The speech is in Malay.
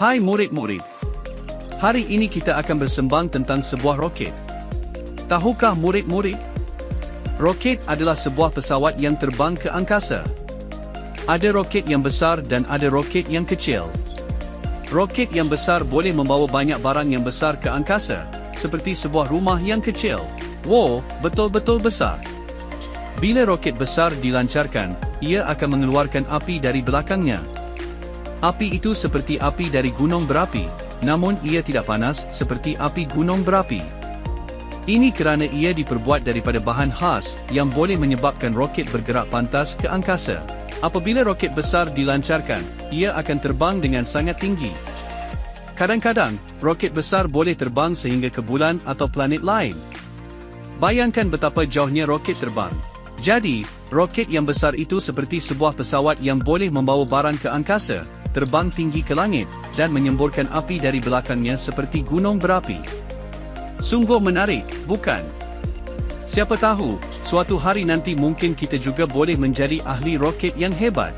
Hai murid-murid. Hari ini kita akan bersembang tentang sebuah roket. Tahukah murid-murid? Roket adalah sebuah pesawat yang terbang ke angkasa. Ada roket yang besar dan ada roket yang kecil. Roket yang besar boleh membawa banyak barang yang besar ke angkasa, seperti sebuah rumah yang kecil. Wow, betul-betul besar. Bila roket besar dilancarkan, ia akan mengeluarkan api dari belakangnya. Api itu seperti api dari gunung berapi, namun ia tidak panas seperti api gunung berapi. Ini kerana ia diperbuat daripada bahan khas yang boleh menyebabkan roket bergerak pantas ke angkasa. Apabila roket besar dilancarkan, ia akan terbang dengan sangat tinggi. Kadang-kadang, roket besar boleh terbang sehingga ke bulan atau planet lain. Bayangkan betapa jauhnya roket terbang. Jadi, roket yang besar itu seperti sebuah pesawat yang boleh membawa barang ke angkasa, terbang tinggi ke langit, dan menyemburkan api dari belakangnya seperti gunung berapi. Sungguh menarik, bukan? Siapa tahu, suatu hari nanti mungkin kita juga boleh menjadi ahli roket yang hebat.